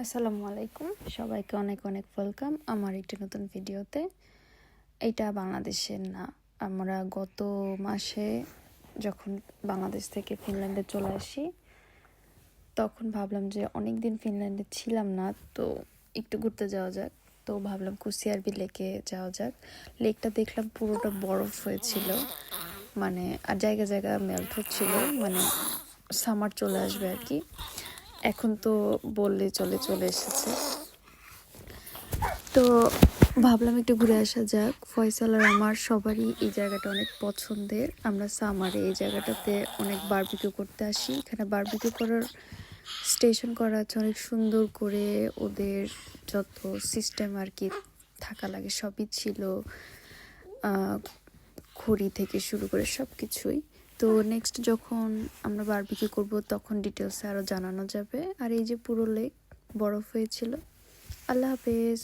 আসসালামু আলাইকুম। সবাইকে অনেক অনেক ওয়েলকাম আমার একটি নতুন ভিডিওতে। এটা বাংলাদেশের না, আমরা গত মাসে যখন বাংলাদেশ থেকে ফিনল্যান্ডে চলে আসি, তখন ভাবলাম যে অনেক দিন ফিনল্যান্ডে ছিলাম না, তো একটু ঘুরতে যাওয়া যাক। তো ভাবলাম কুসিয়ারবি লেকে যাওয়া যাক। লেকটা দেখলাম পুরোটা বরফ হয়েছিল মানে আর জায়গা জায়গা মেল্ট হচ্ছিল মানে সামার চলে আসবে আর কি। এখন তো বললে চলে চলে এসেছে। তো ভাবলাম একটু ঘুরে আসা যাক। ফয়সাল আর আমার সবারই এই জায়গাটা অনেক পছন্দের। আমরা সামারে এই জায়গাটাতে অনেক বারবিকিউ করতে আসি। এখানে বারবিকিউ করার স্টেশন করা আছে অনেক সুন্দর করে। ওদের যত সিস্টেম আর কি থাকা লাগে সবই ছিল খড়ি থেকে শুরু করে সব কিছুই তো নেক্সট যখন আমরা বারবিকিউ করব, তখন ডিটেলসে আরও জানানো যাবে। আর এই যে পুরো লেক বরফ হয়েছিল, আল্লাহ হাফেজ।